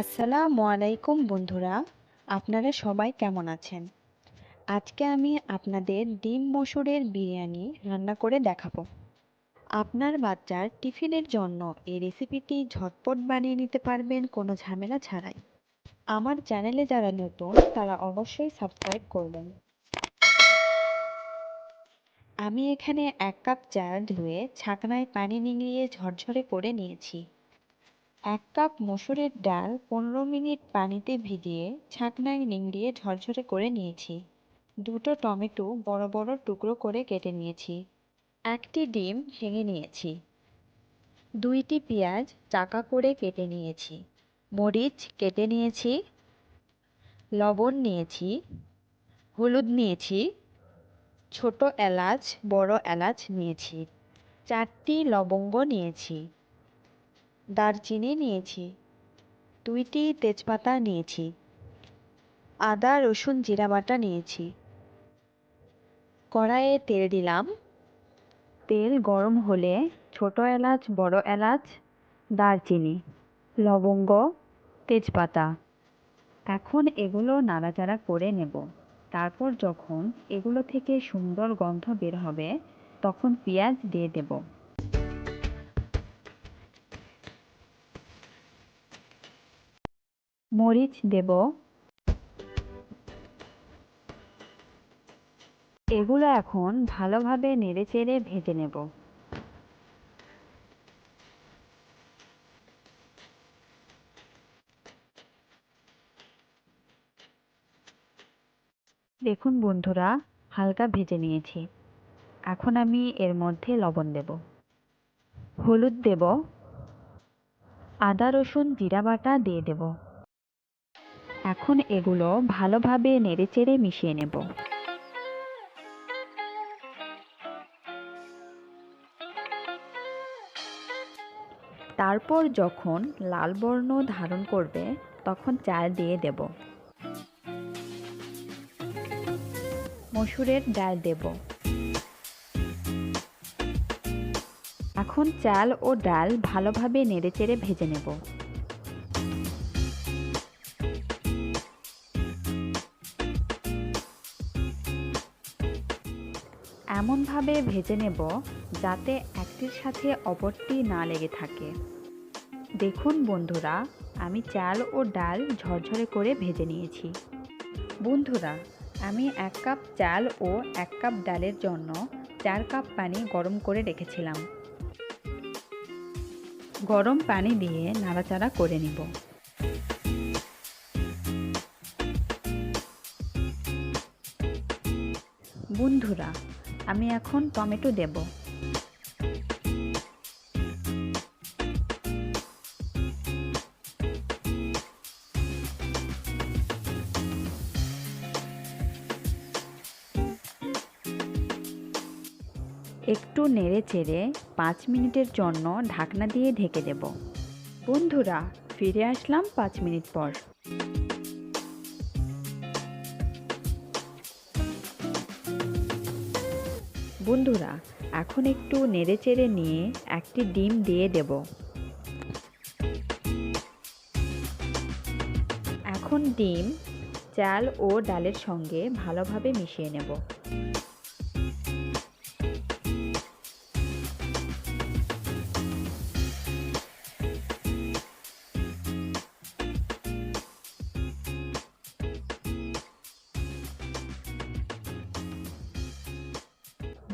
আসসালামু আলাইকুম বন্ধুরা, আপনারা সবাই কেমন আছেন? আজকে আমি আপনাদের ডিম মসুরের বিরিয়ানি রান্না করে দেখাবো। আপনার বাচ্চার টিফিনের জন্য এই রেসিপিটি ঝটপট বানিয়ে নিতে পারবেন, কোনো ঝামেলা ছাড়াই। আমার চ্যানেলে যারা নতুন, তারা অবশ্যই সাবস্ক্রাইব করবেন। আমি এখানে এক কাপ চাল ধুয়ে ছাকনায় পানি নিংড়িয়ে ঝরঝরে করে নিয়েছি। এক কাপ মসুরের ডাল পনেরো মিনিট পানিতে ভিজিয়ে ছাঁকনায় নিংড়িয়ে ঝরঝরে করে নিয়েছি। দুটো টমেটো বড় বড় টুকরো করে কেটে নিয়েছি। একটি ডিম ভেঙে নিয়েছি। দুইটি পেঁয়াজ চাকা করে কেটে নিয়েছি। মরিচ কেটে নিয়েছি। লবণ নিয়েছি। হলুদ নিয়েছি। ছোট এলাচ, বড় এলাচ নিয়েছি। চারটি লবঙ্গ নিয়েছি। দারচিনি নিয়েছি। দুইটি তেজপাতা নিয়েছি। আদা, রসুন, জিরা বাটা নিয়েছি। কড়াইয়ে তেল দিলাম। তেল গরম হলে ছোট এলাচ, বড় এলাচ, দারচিনি, লবঙ্গ, তেজপাতা। এখন এগুলো নাড়াচাড়া করে নেব। তারপর যখন এগুলো থেকে সুন্দর গন্ধ বের হবে, তখন পেঁয়াজ দিয়ে দেব। মরিচ দেব। এগুলো এখন ভালোভাবে নেড়েচেড়ে ভেজে নেব। দেখুন বন্ধুরা, হালকা ভেজে নিয়েছি। এখন আমি এর মধ্যে লবণ দেব। হলুদ দেব। আদা রসুন জিরা বাটা দিয়ে দেব। এখন এগুলো ভালোভাবে নেড়েচেড়ে মিশিয়ে নেব। তারপর যখন লাল বর্ণ ধারণ করবে, তখন চাল দিয়ে দেব। মসুরের ডাল দেব। এখন চাল ও ডাল ভালোভাবে নেড়েচেড়ে ভেজে নেব। এমনভাবে ভেজে নেব যাতে একটির সাথে অপরটি না লেগে থাকে। দেখুন বন্ধুরা, আমি চাল ও ডাল ঝরঝরে করে ভেজে নিয়েছি। বন্ধুরা, আমি এক কাপ চাল ও এক কাপ ডালের জন্য চার কাপ পানি গরম করে রেখেছিলাম। গরম পানি দিয়ে নাড়াচাড়া করে নিব। বন্ধুরা আমি এখন টমেটো দেব। একটু নেড়ে চেড়ে পাঁচ মিনিটের জন্য ঢাকনা দিয়ে ঢেকে দেব। বন্ধুরা, ফিরে আসলাম পাঁচ মিনিট পর। বন্ধুরা, এখন একটু নেড়েচেড়ে নিয়ে একটি ডিম দিয়ে দেব। এখন ডিম, চাল ও ডালের সঙ্গে ভালোভাবে মিশিয়ে নেব।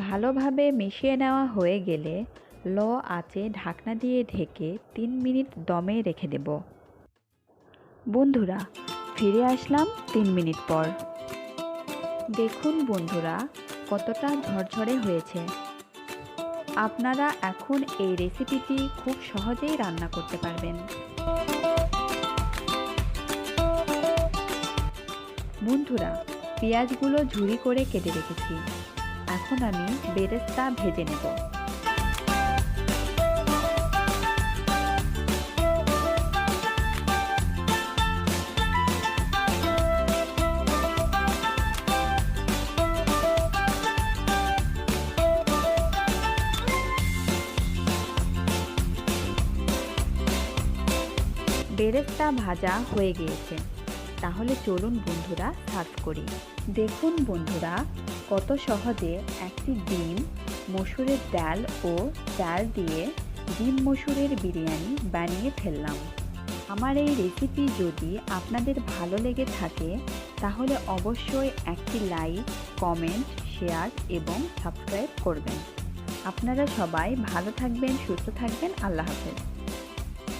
ভালোভাবে মিশিয়ে নেওয়া হয়ে গেলে লো আঁচে ঢাকনা দিয়ে ঢেকে তিন মিনিট দমে রেখে দেব। বন্ধুরা, ফিরে আসলাম তিন মিনিট পর। দেখুন বন্ধুরা, কতটা ঝরঝরে হয়েছে। আপনারা এখন এই রেসিপিটি খুব সহজেই রান্না করতে পারবেন। বন্ধুরা, পেঁয়াজগুলো ঝুরি করে কেটে রেখেছি। এখন আমি বেরেস্তা ভেজে নেব। বেরেস্তা ভাজা হয়ে গিয়েছে। তাহলে চলুন বন্ধুরা, সার্ভ করি। দেখুন বন্ধুরা কত সহজে একটি ডিম, মসুরের ডাল ও চাল দিয়ে ডিম মসুরের বিরিয়ানি বানিয়ে ফেললাম। আমার এই রেসিপি যদি আপনাদের ভালো লেগে থাকে, তাহলে অবশ্যই একটি লাইক কমেন্ট শেয়ার এবং সাবস্ক্রাইব করবেন। আপনারা সবাই ভালো থাকবেন, সুস্থ থাকবেন, আল্লাহ হাফেজ।